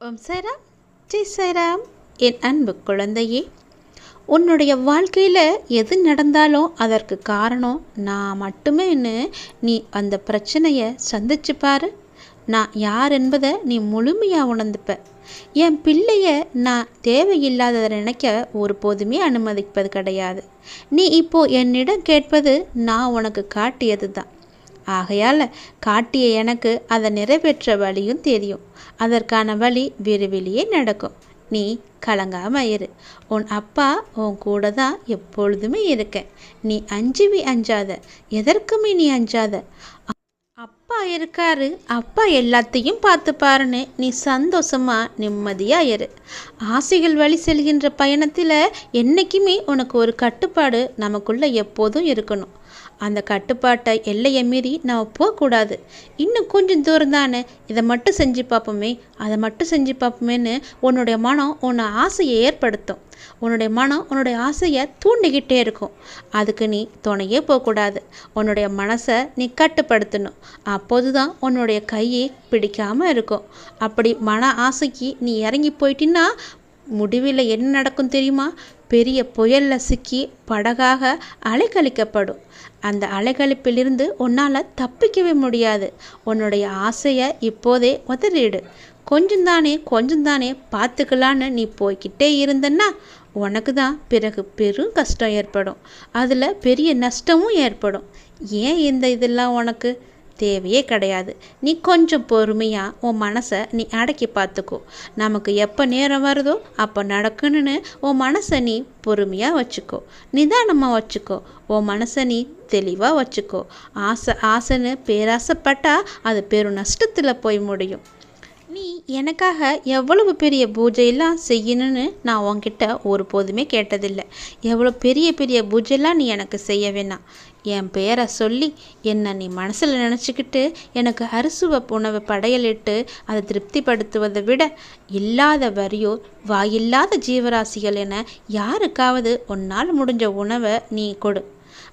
ஓம் சாய்ராம் ஜெய் சாய்ராம் என் அன்பு குழந்தையே உன்னுடைய வாழ்க்கையில் எது நடந்தாலும் அதற்கு காரணம் நான் மட்டுமேன்னு நீ அந்த பிரச்சனையை சந்திச்சு பாரு. நான் யார் என்பதை நீ முழுமையாக உணர்ந்துப்ப. என் பிள்ளைய நான் தேவையில்லாததை நினைக்க ஒருபோதுமே அனுமதிப்பது கிடையாது. நீ இப்போ என்னிடம் கேட்பது நான் உனக்கு காட்டியது தான் ஆகையால் காட்டிய எனக்கு அதை நிறைவேற்ற வழியும் தெரியும். அதற்கான வழி விரைவிலேயே நடக்கும். நீ கலங்காம இரு. உன் அப்பா உன் கூட தான் எப்பொழுதுமே இருக்க நீ அஞ்சுவி அஞ்சாத. எதற்குமே நீ அஞ்சாத. அப்பா இருக்காரு. அப்பா எல்லாத்தையும் பார்த்து பாருன்னு நீ சந்தோஷமா நிம்மதியா இரு. ஆசைகள் வழி செல்கின்ற பயணத்தில் என்னைக்குமே உனக்கு ஒரு கட்டுப்பாடு நமக்குள்ள எப்போதும் இருக்கணும். அந்த கட்டுப்பாட்டை எல்லையை மீறி நம்ம போகக்கூடாது. இன்னும் கொஞ்சம் தூரம் தானே? இதை மட்டும் செஞ்சு பார்ப்போமே அதை மட்டும் செஞ்சு பார்ப்போமேன்னு உன்னுடைய மனம் உன்னை ஆசையை ஏற்படுத்தும். உன்னுடைய மனம் உன்னுடைய ஆசையை தூண்டிக்கிட்டே இருக்கும். அதுக்கு நீ துணையே போகக்கூடாது. உன்னுடைய மனசை நீ கட்டுப்படுத்தணும். அப்போது தான் உன்னுடைய கையை பிடிக்காமல் இருக்கும். அப்படி மன ஆசைக்கு நீ இறங்கி போயிட்டின்னா முடிவில் என்ன நடக்கும் தெரியுமா? பெரிய புயலில் சிக்கி படகாக அலைக்கழிக்கப்படும். அந்த அலைகழிப்பிலிருந்து உன்னால் தப்பிக்கவே முடியாது. உன்னுடைய ஆசையை இப்போதே உதறிடு. கொஞ்சம் தானே கொஞ்சம் தானே பார்த்துக்கலான்னு நீ போய்கிட்டே இருந்தன்னா உனக்கு தான் பிறகு பெரும் கஷ்டம் ஏற்படும். அதில் பெரிய நஷ்டமும் ஏற்படும். ஏன் இந்த இதெல்லாம் உனக்கு? தேவையே கிடையாது. நீ கொஞ்சம் பொறுமையாக உன் மனசை நீ அடக்கி பார்த்துக்கோ. நமக்கு எப்போ நேரம் வருதோ அப்போ நடக்கணும்னு உன் மனசை நீ பொறுமையாக வச்சுக்கோ. நிதானமாக வச்சுக்கோ. உன் மனசை நீ தெளிவாக வச்சுக்கோ. ஆசை ஆசைன்னு பேராசைப்பட்டால் அது பெரும் நஷ்டத்தில் போய் முடியும். நீ எனக்காக எவ்வளவு பெரிய பூஜையெல்லாம் செய்யணும்னு நான் உன்கிட்ட ஒருபோதுமே கேட்டதில்லை. எவ்வளோ பெரிய பெரிய பூஜையெல்லாம் நீ எனக்கு செய்ய வேணாம். என் பேரை சொல்லி என்னை நீ மனசில் நினச்சிக்கிட்டு எனக்கு அறுசுவ உணவை படையலிட்டு அதை திருப்திப்படுத்துவதை விட இல்லாத வரியோ வாயில்லாத ஜீவராசிகள் என யாருக்காவது உன்னால் முடிஞ்ச உணவை நீ கொடு.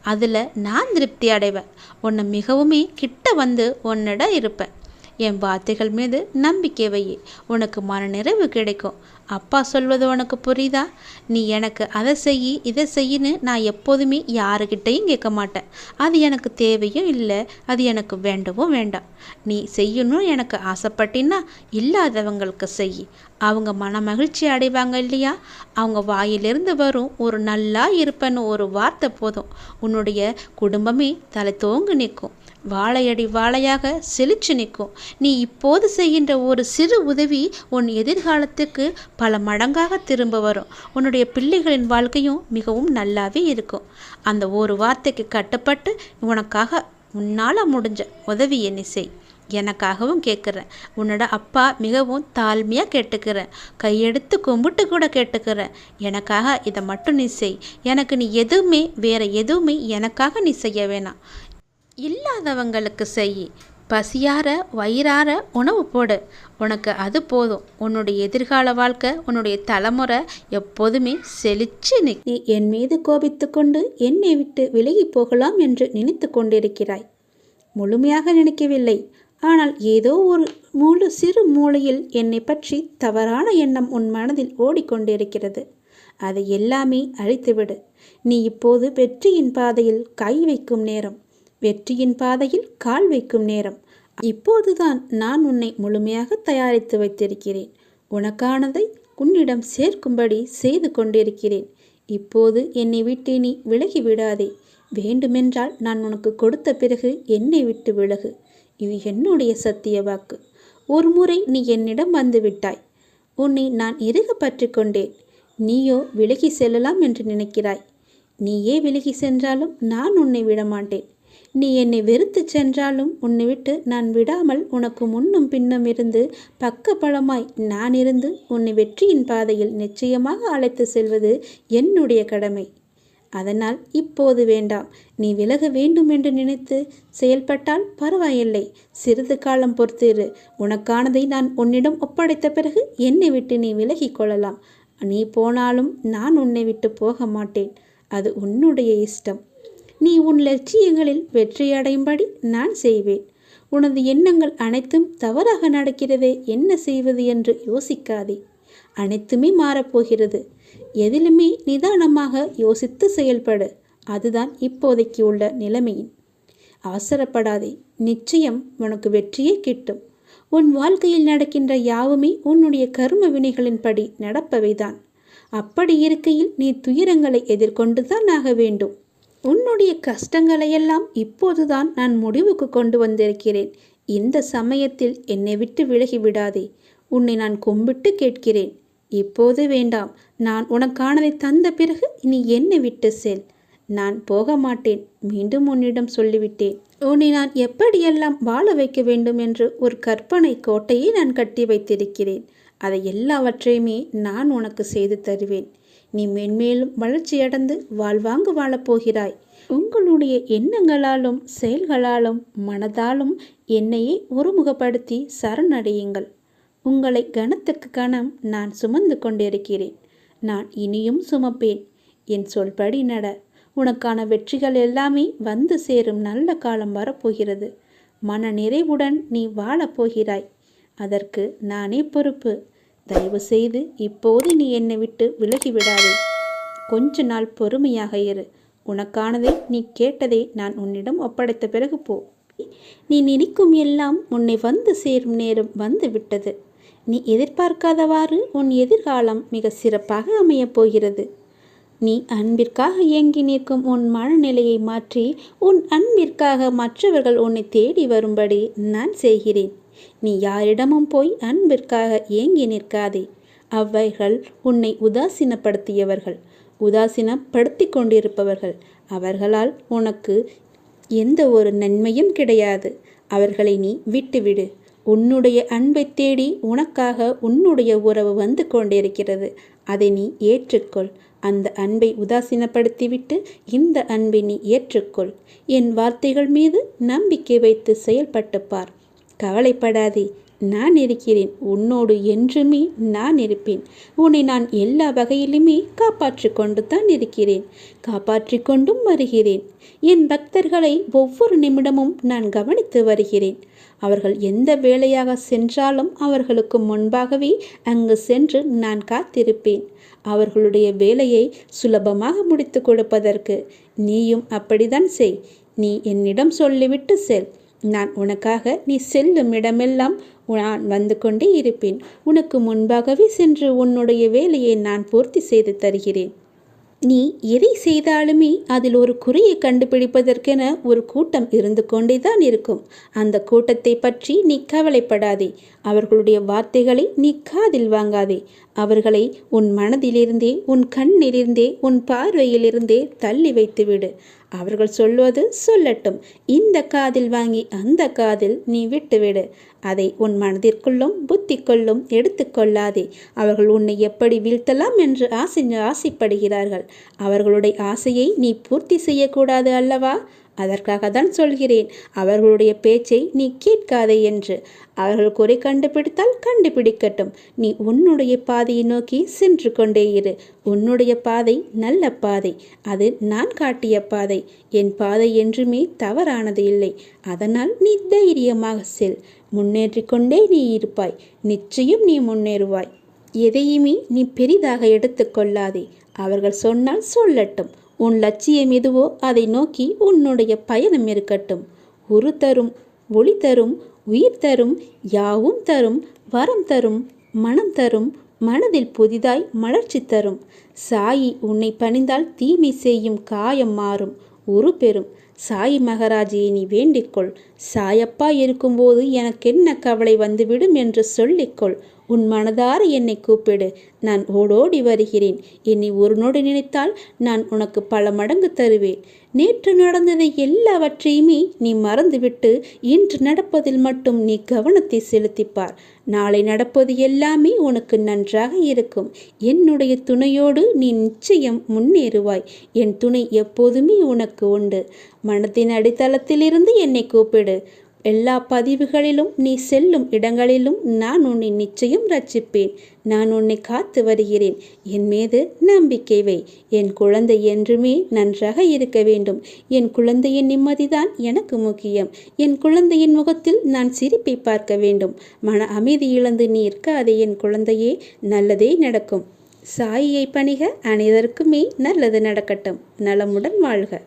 அதில் நான் திருப்தி அடைவேன். உன்னை மிகவுமே கிட்ட வந்து உன்னிடம் இருப்பேன். என் வார்த்தைகள் மீது நம்பிக்கை வை. உனக்கு மனநிறைவு கிடைக்கும். அப்பா சொல்வது உனக்கு புரியுதா? நீ எனக்கு அதை செய் இதை செய்யின்னு நான் எப்போதுமே யாருக்கிட்டையும் கேட்க மாட்டேன். அது எனக்கு தேவையும் இல்லை அது எனக்கு வேண்டவும் வேண்டாம். நீ செய்யணும் எனக்கு ஆசைப்பட்டின்னா இல்லாதவங்களுக்கு செய். அவங்க மன மகிழ்ச்சி அடைவாங்க இல்லையா? அவங்க வாயிலிருந்து வரும் ஒரு நல்லா இருப்பேன்னு ஒரு வார்த்தை போதும். உன்னுடைய குடும்பமே தலை தோங்கு நிற்கும். வாழையடி வாழையாக செழிச்சு நிற்கும். நீ இப்போது செய்கின்ற ஒரு சிறு உதவி உன் எதிர்காலத்துக்கு பல மடங்காக திரும்ப வரும். உன்னுடைய பிள்ளைகளின் வாழ்க்கையும் மிகவும் நல்லாவே இருக்கும். அந்த ஒரு வார்த்தைக்கு கட்டுப்பட்டு உனக்காக உன்னால் முடிஞ்ச உதவி என்னை செய். எனக்காகவும் கேட்குறேன் உன்னோட அப்பா மிகவும் தாழ்மையாக கேட்டுக்கிறேன் கையெடுத்து கும்பிட்டு கூட கேட்டுக்கிறேன் எனக்காக இதை மட்டும் நீ செய். எனக்கு நீ எதுவுமே வேற எதுவுமே எனக்காக நீ செய்ய வேணாம். இல்லாதவங்களுக்கு செய். பசியார வயிறார உணவு போடு. உனக்கு அது போதும். உன்னுடைய எதிர்கால வாழ்க்கை உன்னுடைய தலைமுறை எப்போதுமே செழிச்சு நீ என் மீது கோபித்து கொண்டு என்னை விட்டு விலகி போகலாம் என்று நினைத்து கொண்டிருக்கிறாய். முழுமையாக நினைக்கவில்லை. ஆனால் ஏதோ ஒரு முழு சிறு மூளையில் என்னை பற்றி தவறான எண்ணம் உன் மனதில் ஓடிக்கொண்டிருக்கிறது. அதை எல்லாமே அழித்துவிடு. நீ இப்போது வெற்றியின் பாதையில் கை வைக்கும் நேரம் வெற்றியின் பாதையில் கால் வைக்கும் நேரம். இப்போதுதான் நான் உன்னை முழுமையாக தயாரித்து வைத்திருக்கிறேன். உனக்கானதை உன்னிடம் சேர்க்கும்படி செய்து கொண்டிருக்கிறேன். இப்போது என்னை விட்டு நீ விலகி விடாதே. வேண்டுமென்றால் நான் உனக்கு கொடுத்த பிறகு என்னை விட்டு விலகு. இது என்னுடைய சத்திய வாக்கு. ஒரு முறை நீ என்னிடம் வந்துவிட்டாய் உன்னை நான் இறுக பற்றி கொண்டேன். நீயோ விலகி செல்லலாம் என்று நினைக்கிறாய். நீயே விலகி சென்றாலும் நான் உன்னை விடமாட்டேன். நீ என்னை வெறுத்து சென்றாலும் உன்னை விட்டு நான் விடாமல் உனக்கு முன்னும் பின்னும் இருந்து பக்க பலமாய் நான் இருந்து உன்னை வெற்றியின் பாதையில் நிச்சயமாக அழைத்து செல்வது என்னுடைய கடமை. அதனால் இப்போது வேண்டாம். நீ விலக வேண்டும் என்று நினைத்து செயல்பட்டால் பரவாயில்லை. சிறிது காலம் பொறுத்திரு. உனக்கானதை நான் உன்னிடம் ஒப்படைத்த பிறகு என்னை விட்டு நீ விலகி கொள்ளலாம். நீ போனாலும் நான் உன்னை விட்டு போக மாட்டேன். அது உன்னுடைய இஷ்டம். நீ உன் லட்சியங்களில் வெற்றியடையும்படி நான் செய்வேன். உனது எண்ணங்கள் அனைத்தும் தவறாக நடக்கிறதே என்ன செய்வது என்று யோசிக்காதே. அனைத்துமே மாறப்போகிறது. எதிலுமே நிதானமாக யோசித்து செயல்படு. அதுதான் இப்போதைக்கு உள்ள நிலைமையின். அவசரப்படாதே. நிச்சயம் உனக்கு வெற்றியே கிட்டும். உன் வாழ்க்கையில் நடக்கின்ற யாவுமே உன்னுடைய கர்ம வினைகளின்படி நடப்பவைதான். அப்படி இருக்கையில் நீ துயரங்களை எதிர்கொண்டுதான் ஆக வேண்டும். உன்னுடைய கஷ்டங்களையெல்லாம் இப்போதுதான் நான் முடிவுக்கு கொண்டு வந்திருக்கிறேன். இந்த சமயத்தில் என்னை விட்டு விலகி விடாதே. உன்னை நான் கும்பிட்டு கேட்கிறேன். இப்போது வேண்டாம். நான் உனக்கானதை தந்த பிறகு நீ என்னை விட்டு செல். நான் போக மாட்டேன் மீண்டும் உன்னிடம் சொல்லிவிட்டேன். உன்னை நான் எப்படியெல்லாம் வாழ வைக்க வேண்டும் என்று ஒரு கற்பனை கோட்டையை நான் கட்டி வைத்திருக்கிறேன். அதை எல்லாவற்றையுமே நான் உனக்கு செய்து தருவேன். நீ மென்மேலும் வளர்ச்சியடைந்து வாழ்வாங்கு வாழப்போகிறாய் உங்களுடைய எண்ணங்களாலும் செயல்களாலும் மனதாலும் என்னையே ஒருமுகப்படுத்தி சரணடையுங்கள். உங்களை கணத்துக்கு கணம் நான் சுமந்து கொண்டிருக்கிறேன். நான் இனியும் சுமப்பேன். என் சொல்படி நட. உனக்கான வெற்றிகள் எல்லாமே வந்து சேரும் நல்ல காலம் வரப்போகிறது. மன நிறைவுடன் நீ வாழப்போகிறாய் அதற்கு நானே பொறுப்பு. தயவு செய்து இப்போது நீ என்னை விட்டு விலகி விடாதே. கொஞ்ச நாள் பொறுமையாக இரு. உனக்கானதை நீ கேட்டதை நான் உன்னிடம் ஒப்படைத்த பிறகு போ. நீ நினைக்கும் எல்லாம் உன்னை வந்து சேரும் நேரம் வந்து விட்டது. நீ எதிர்பார்க்காதவாறு உன் எதிர்காலம் மிக சிறப்பாக அமையப் போகிறது. நீ அன்பிற்காக இயங்கி நிற்கும் உன் மனநிலையை மாற்றி உன் அன்பிற்காக மற்றவர்கள் உன்னை தேடி வரும்படி நான் செய்கிறேன். நீ யாரிடமும் போய் அன்பிற்காக ஏங்கி நிற்காதே. அவைகள் உன்னை உதாசீனப்படுத்தியவர்கள் உதாசீனப்படுத்தி கொண்டிருப்பவர்கள். அவர்களால் உனக்கு எந்த ஒரு நன்மையும் கிடையாது. அவர்களை நீ விட்டுவிடு. உன்னுடைய அன்பை தேடி உனக்காக உன்னுடைய உறவு வந்து கொண்டிருக்கிறது. அதை நீ ஏற்றுக்கொள். அந்த அன்பை உதாசீனப்படுத்திவிட்டு இந்த அன்பை நீ ஏற்றுக்கொள். என் வார்த்தைகள் மீது நம்பிக்கை வைத்து செயல்பட்டு பார். கவலைப்படாதே. நான் இருக்கிறேன். உன்னோடு என்றுமே நான் இருப்பேன். உன்னை நான் எல்லா வகையிலுமே காப்பாற்றி கொண்டு தான் இருக்கிறேன். காப்பாற்றி கொண்டும் வருகிறேன். என் பக்தர்களை ஒவ்வொரு நிமிடமும் நான் கவனித்து வருகிறேன். அவர்கள் எந்த வேலையாக சென்றாலும் அவர்களுக்கு முன்பாகவே அங்கு சென்று நான் காத்திருப்பேன். அவர்களுடைய வேலையை சுலபமாக முடித்து கொடுப்பதற்கு நீயும் அப்படிதான் செய். நீ என்னிடம் சொல்லிவிட்டு செல். நான் உனக்காக நீ செல்லும் இடமெல்லாம் நான் வந்து கொண்டே இருப்பேன். உனக்கு முன்பாகவே சென்று உன்னுடைய வேலையை நான் பூர்த்தி செய்து தருகிறேன். நீ எதை செய்தாலுமே அதில் ஒரு குறையை கண்டுபிடிப்பதற்கென ஒரு கூட்டம் இருந்து கொண்டே தான் இருக்கும். அந்த கூட்டத்தை பற்றி நீ கவலைப்படாதே. அவர்களுடைய வார்த்தைகளை நீ காதில் வாங்காதே. அவர்களை உன் மனதிலிருந்தே உன் கண்ணிலிருந்தே உன் பார்வையிலிருந்தே தள்ளி வைத்துவிடு. அவர்கள் சொல்வது சொல்லட்டும். இந்த காதில் வாங்கி அந்த காதில் நீ விட்டுவிடு. அதை உன் மனதிற்குள்ளும் புத்திக்குள்ளும் எடுத்துக்கொள்ளாதே அவர்கள் உன்னை எப்படி வீழ்த்தலாம் என்று ஆசை ஆசைப்படுகிறார்கள். அவர்களுடைய ஆசையை நீ பூர்த்தி செய்யக்கூடாது அல்லவா? அதற்காக தான் சொல்கிறேன் அவர்களுடைய பேச்சை நீ கேட்காதே என்று. அவர்கள் குறை கண்டுபிடித்தால் கண்டுபிடிக்கட்டும். நீ உன்னுடைய பாதையை நோக்கி சென்று கொண்டே இரு. உன்னுடைய பாதை நல்ல பாதை. அது நான் காட்டிய பாதை. என் பாதை என்றுமே தவறானது இல்லை. அதனால் நீ தைரியமாக செல். முன்னேற்றிக்கொண்டே நீ இருப்பாய். நிச்சயம் நீ முன்னேறுவாய். எதையுமே நீ பெரிதாக எடுத்துக்கொள்ளாதே அவர்கள் சொன்னால் சொல்லட்டும். உன் லட்சியம் எதுவோ அதை நோக்கி உன்னுடைய பயணம் இருக்கட்டும். உரு தரும் ஒளி தரும் உயிர் தரும் யாவும் தரும் வரம் தரும் மனம் தரும் மனதில் புதிதாய் மலர்ச்சி தரும். சாயி உன்னை பணிந்தால் தீமை செய்யும் காயம் மாறும் உரு பெறும். சாயி மகராஜியை நீ வேண்டிக்கொள் சாயப்பா இருக்கும்போது எனக்கென்ன கவலை வந்துவிடும் என்று சொல்லிக்கொள் உன் மனதார என்னை கூப்பிடு. நான் ஓடோடி வருகிறேன். என்னை ஒரு நொடி நினைத்தால் நான் உனக்கு பல மடங்கு தருவேன். நேற்று நடந்ததை எல்லாவற்றையுமே நீ மறந்துவிட்டு இன்று நடப்பதில் மட்டும் நீ கவனத்தை செலுத்திப்பார். நாளை நடப்பது எல்லாமே உனக்கு நன்றாக இருக்கும். என்னுடைய துணையோடு நீ நிச்சயம் முன்னேறுவாய். என் துணை எப்போதுமே உனக்கு உண்டு. மனத்தின் அடித்தளத்திலிருந்து என்னை கூப்பிடு. எல்லா பதிவுகளிலும் நீ செல்லும் இடங்களிலும் நான் உன்னை நிச்சயம் ரட்சிப்பேன். நான் உன்னை காத்து வருகிறேன். என் மீது நம்பிக்கை வை. என் குழந்தை என்றுமே நன்றாக இருக்க வேண்டும். என் குழந்தையின் நிம்மதிதான் எனக்கு முக்கியம். என் குழந்தையின் முகத்தில் நான் சிரிப்பை பார்க்க வேண்டும். மன அமைதி இழந்து நீ இருக்காதே என் குழந்தையே. நல்லதே நடக்கும். சாயியை பணிக. அனைவருக்குமே நல்லது நடக்கட்டும். நலமுடன் வாழ்க.